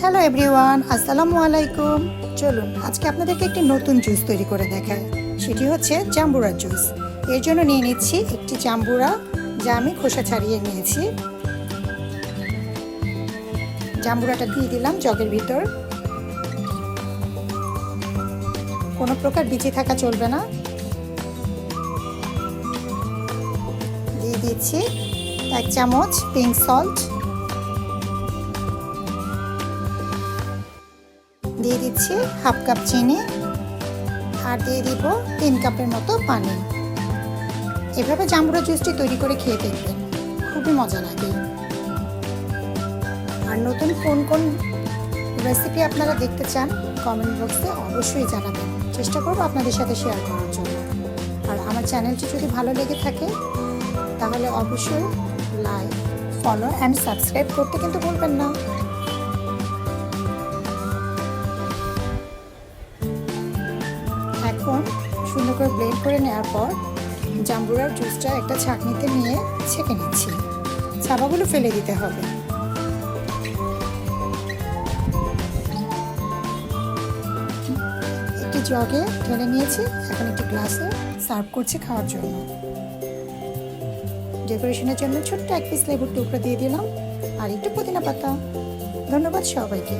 Hello everyone আসসালামু আলাইকুম চলুন, আজকে আপনাদেরকে একটি নতুন জুস তৈরি করে দেখায় সেটি হচ্ছে জাম্বুরা জুস এর জন্য নিয়ে নিচ্ছি একটি জাম্বুরা, যা আমি খোসা ছাড়িয়ে নিয়েছি। জাম্বুরাটা দিয়ে দিলাম জগের ভিতর। কোনো প্রকার বিচি থাকা চলবে না। দিয়ে দিচ্ছি এক চামচ পিঙ্ক সল্ট দিয়ে দিচ্ছি হাফ কাপ চিনি আর দিয়ে দিব তিন কাপের মতো পানি। এভাবে জাম্বুরা জুসটি তৈরি করে খেয়ে দেখবেন। খুবই মজা লাগে। আর নতুন কোন কোন রেসিপি আপনারা দেখতে চান কমেন্ট বক্সে অবশ্যই জানাবেন। চেষ্টা করব আপনাদের সাথে শেয়ার করার জন্য। আর আমার চ্যানেলটি যদি ভালো লেগে থাকে, তাহলে অবশ্যই লাইক ফলো অ্যান্ড সাবস্ক্রাইব করতে কিন্তু ভুলবেন না। এখন সুন্দর করে ব্লেন্ড করে নেওয়ার পর জাম্বুরার জুসটা একটা ছাঁকনিতে নিয়ে ছেঁকে নিচ্ছি। ছাপাগুলো ফেলে দিতে হবে। একটি জগে ঢেলে নিয়েছি, এখন একটি গ্লাসে সার্ভ করছি খাওয়ার জন্য। ডেকোরেশনের জন্য ছোট্ট এক পিস লেবুর টুকরো দিয়ে দিলাম, আর একটু পুদিনা পাতা। ধন্যবাদ সবাইকে।